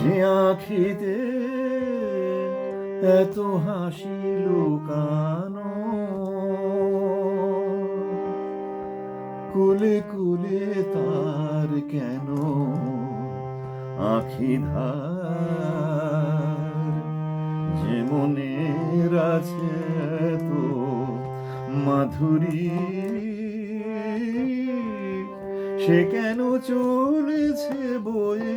যে আখিতে এত হাসি লুকানো। কুলে কুলে তার কেন আখি ধার? যে মনের আছে তো মাধুরী, সে কেন চলেছে বয়ে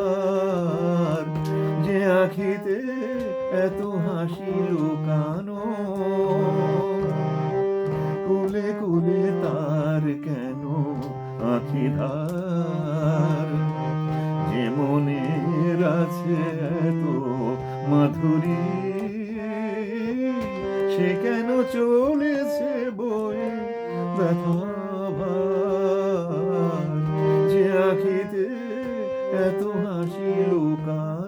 কেন আখি ধার যে মনের আছে এত মাধুরী, সে কেন চলেছে বয়ে ব্যথা যে আখিতে এত হাসি লুকানো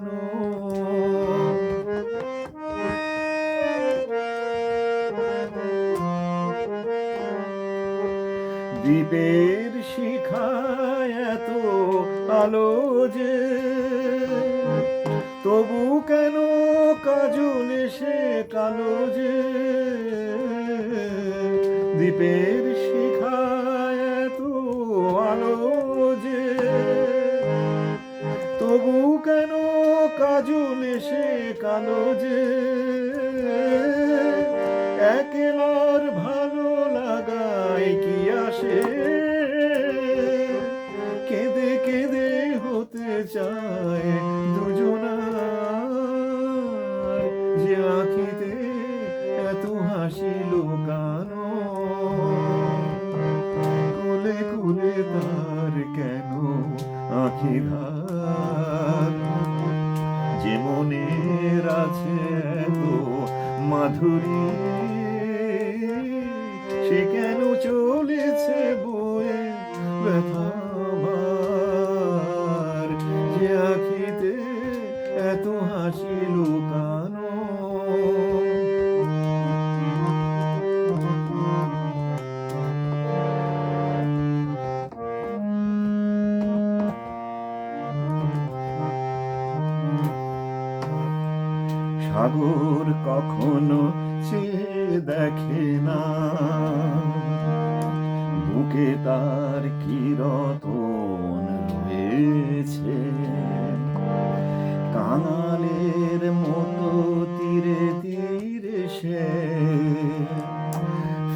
দ্বীপের শিখায় এত আলো যে। তবু কেন কাজল সে কালো যে? দ্বীপের শিখায় এত আলো যে। তবু কেন কাজল সে কালো যে? একলার চায় দুজনার যে আখিতে এত হাসি লুকানো। কুলে কুলে তার কেন আখি ধার যে মনের আছে তো মাধুরী, সে কেন চলেছে বয়ে ব্যথা? এত হাসি লুকানো। সাগর কখনো চেয়ে দেখে না। বুকে তার কি রতন রয়েছে? কাঙালের মতো তীরে তীরে সে।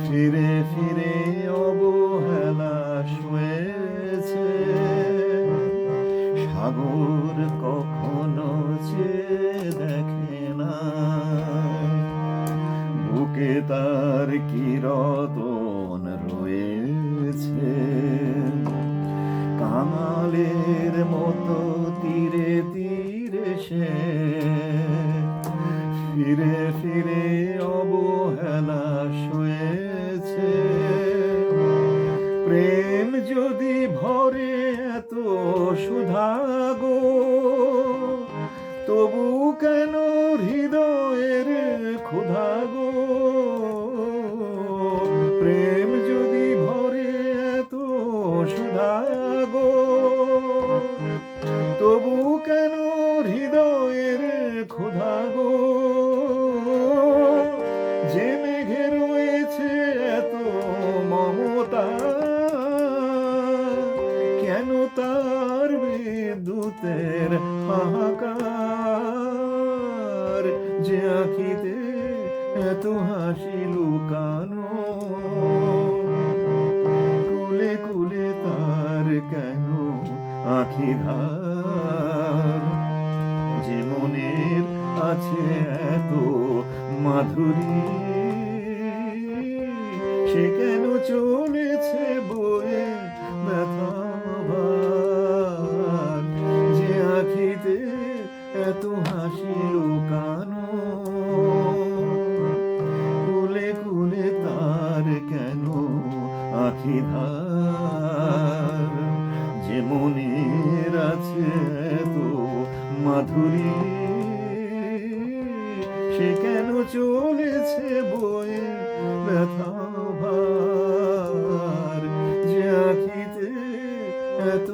ফিরে ফিরে অবহেলা শুয়েছে। সাগর কখনো চেয়ে দেখে না। বুকে তার কি রতন রয়েছে? কাঙালের মতো অবহেলা শুয়েছে প্রেম যদি ভরে এত সুধাগো তবু কেন হৃদয়ের ক্ষুধাগো প্রেম যদি ভরে এত সুধাগো তবু কেন হৃদয়ের ক্ষুধাগো হাহাকার যে আখিতে এত হাসি লুকানো। কুলে কুলে তার কেন আখি ধার? যে মনের আছে এত মাধুরী, সে কেন চলেছে আখিধার যে মনের আছে তো মাধুরী, সে কেন চলেছে বয়ে ব্যথা ভার? যে আখিতে এত